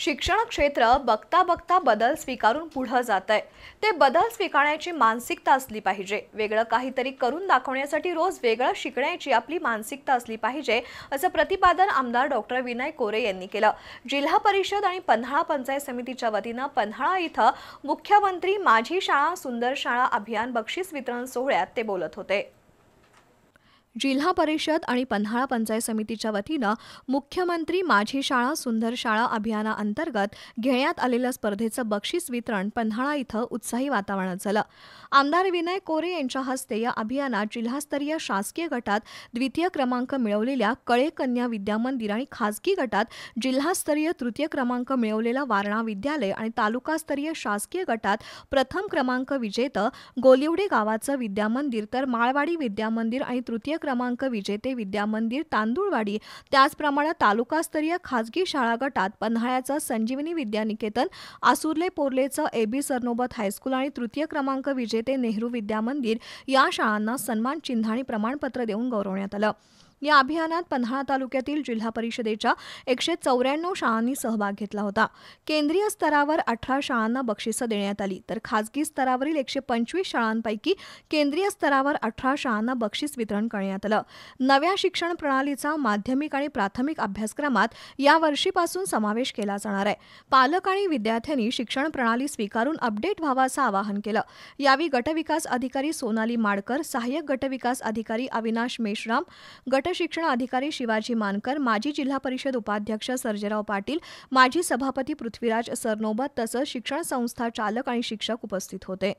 शिक्षण क्षेत्र बघता बघता बदल स्वीकारून पुढं जात आहे ते बदल स्वीकारण्याची मानसिकता असली पाहिजे. वेगळं काहीतरी करून दाखवण्यासाठी रोज वेगळं शिकण्याची आपली मानसिकता असली पाहिजे असं प्रतिपादन आमदार डॉक्टर विनय कोरे यांनी केलं. जिल्हा परिषद आणि पन्हाळा पंचायत समितीच्या वतीनं पन्हाळा इथं मुख्यमंत्री माझी शाळा सुंदर शाळा अभियान बक्षीस वितरण सोहळ्यात ते बोलत होते. जिल्हा परिषद आणि पन्हाळा पंचायत समितीच्या वतीनं मुख्यमंत्री माझी शाळा सुंदर शाळा अभियानाअंतर्गत घेण्यात आलेल्या स्पर्धेचं बक्षीस वितरण पन्हाळा इथं उत्साही वातावरणात झालं. आमदार विनय कोरे यांच्या हस्ते या अभियानात जिल्हास्तरीय शासकीय गटात द्वितीय क्रमांक मिळवलेल्या कळे कन्या विद्यामंदिर आणि खासगी गटात जिल्हास्तरीय तृतीय क्रमांक मिळवलेला वारणा विद्यालय आणि तालुकास्तरीय शासकीय गटात प्रथम क्रमांक विजेतं गोलिवडे गावाचं विद्यामंदिर तर माळवाडी विद्यामंदिर आणि तृतीय क्रमांक विजेते विद्यामंदिर तांदूळवाडी. त्याचप्रमाणे तालुकास्तरीय खाजगी शाळा गटात पन्हाळ्याचं Sanjeevani Vidyaniketan Asurle पोर्लेचं A B Sarnobat high school आणि तृतीय क्रमांक विजेते नेहरू विद्यामंदिर या शाळांना सन्मान चिन्ह आणि प्रमाणपत्र देऊन गौरवण्यात आलं. या अभियानात पन्हाळा तालुक्यातील जिल्हा परिषदेच्या एकशे चौऱ्याण्णव शाळांनी सहभाग घेतला होता. केंद्रीय स्तरावर अठरा शाळांना बक्षिसं देण्यात आली. तर खासगी स्तरावरील एकशे पंचवीस शाळांपैकी केंद्रीय स्तरावर अठरा शाळांना बक्षीस वितरण करण्यात आलं. नव्या शिक्षण प्रणालीचा माध्यमिक आणि प्राथमिक अभ्यासक्रमात या वर्षीपासून समावेश केला जाणार आहे. पालक आणि विद्यार्थ्यांनी शिक्षण प्रणाली स्वीकारून अपडेट व्हावाचं आवाहन केलं. यावेळी गटविकास अधिकारी सोनाली माडकर सहाय्यक गटविकास अधिकारी अविनाश मेश्राम गटशिक्षण अधिकारी शिवाजी मानकर माजी जिल्हा परिषद उपाध्यक्ष सर्जेराव पाटील माजी सभापती पृथ्वीराज सरनोबत तसंच शिक्षण संस्था चालक आणि शिक्षक उपस्थित होते.